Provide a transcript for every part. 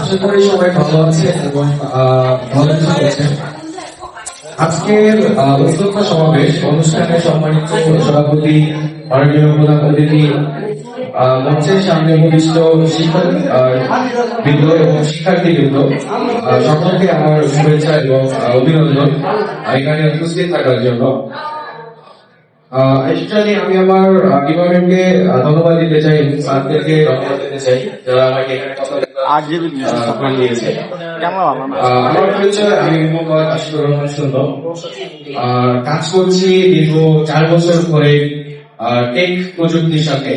আশা করি সবাই ভালো আছে এবং ভালো কিছু আজকের উদ্যোক্তা সমাবেশ, অনুষ্ঠানে সম্মানিত সভাপতি, মাননীয় প্রধান অতিথি মঞ্চের সামনে উপবিষ্ট শিক্ষক এবং শিক্ষার্থী বৃন্দ সকলকে আমার শুভেচ্ছা এবং অভিনন্দন এখানে উপস্থিত থাকার জন্য। অ্যাকচুয়ালি আমি আমার ডিপার্টমেন্টকে ধন্যবাদ দিতে চাই স্যারদেরকে ধন্যবাদ দিতে চাই, যারা আমাকে এখানে কথা আট জিবি আহ, দিয়েছে ক্যামেরা ভালো না আহ, আমার পরিচয় আমি মোহাম্মদ আশিকুর রহমান সুন্দর। কাজ করছি দীর্ঘ চার বছর ধরে টেক প্রযুক্তির সাথে।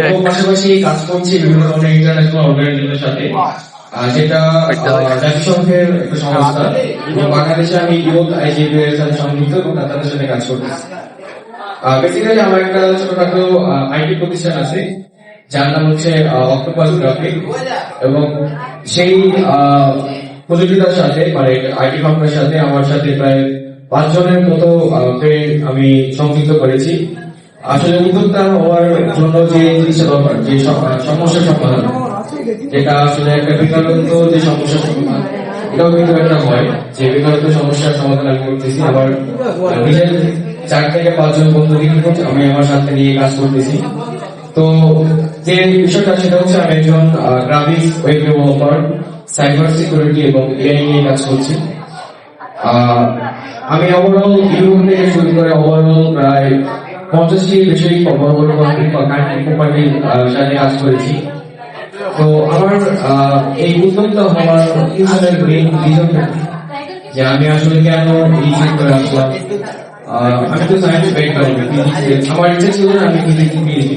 এবং পাশাপাশি কাজ করছি বিভিন্ন ধরনের ইন্টারন্যাশনাল অর্গানাইজেশনের সাথে। যেটা জাতিসংঘের একটা সংস্থা। এবং বাংলাদেশে আমি ইউথ আইজিপি এর সাথে সংযুক্ত এবং তাদের সাথে কাজ করতেছি। বেসিক্যালি আমার একটা ছোটখাটো আইটি প্রতিষ্ঠান আছে। যার নাম হচ্ছে অক্টোপাস গ্রাফিক এবং সেই আহ, প্রযোজিতার সাথে মানে আইটি কোম্পানির সাথে আমার সাথে প্রায় পাঁচ জনের মতো আমি সংযুক্ত করেছি। আসলে উদ্যোক্তা হওয়ার জন্য যে জিনিসটা দরকার যে সমস্যা সমাধান যেটা আসলে একটা বেকারত্ব যে সমস্যা সমাধান এটাও কিন্তু একটা হয় যে বেকারত্ব সমস্যার সমাধান আমি করতেছি। আবার নিজের চার থেকে পাঁচজন বন্ধু আমি আমার সাথে নিয়ে কাজ করতেছি। তো যে বিষয়টা সেটা হচ্ছে আমি একজন graphics web developer cyber security এবং এআই নিয়ে কাজ করছি। আমি ওভারঅল ইউরোপ থেকে শুরু করে ওভারঅল প্রায় পঞ্চাশটি বেশি বড় বড় কোম্পানি কোম্পানির সাথে কাজ করেছি। তো আমার এই উদ্যোক্তা হওয়ার পিছনের মেইন রিজনটা যে আমি আসলে কেন এই সেক্টরে আসলাম? আমি তো সায়েন্স ব্যাকগ্রাউন্ড আমার ইচ্ছা ছিল আমি পিএইচডি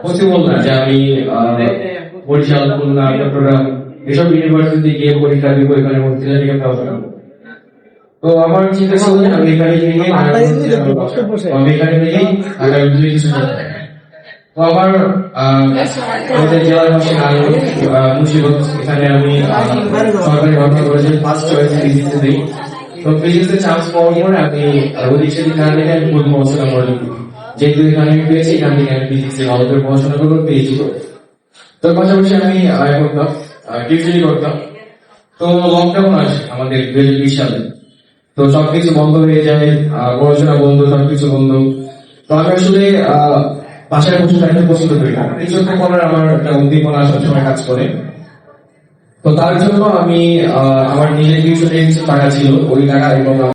পসিবল না যে আমি বরিশাল খুলনা চট্টগ্রাম এসব ইউনিভার্সিটি গিয়ে পরীক্ষা দিব এখানে ভর্তি হয়ে গিয়ে পাবো তো আমার চিন্তা ছিল যে আমি এখানে থেকে আমি এখানে ঢাকা বিদ্যুৎ কিছু তো আমার আমাদের জেলার পাশে মুন্সিগঞ্জ এখানে আমি সরকারি ঘটনা করেছি ফার্স্ট চয়েস ফিজিক্সে দিই। তো ফিজিক্সে চান্স পাওয়ার পরে আমি দিই। যেহেতু এখানে আমি পেয়েছি পড়াশোনা করব পাশাপাশি আমি আয় করতাম করতাম। তো লকডাউন আসে আমাদের দু হাজার বিশ সালে। তো সবকিছু বন্ধ হয়ে যায় পড়াশোনা বন্ধ, সবকিছু বন্ধ। তো আমি আসলে বাসায় বসে থাকতে পছন্দ করি না কিছু একটা করার আমার একটা উদ্দীপনা সবসময় কাজ করে। তো তার জন্য আমি আমার নিজের কিছু টাকা ছিল, ওই টাকা এবং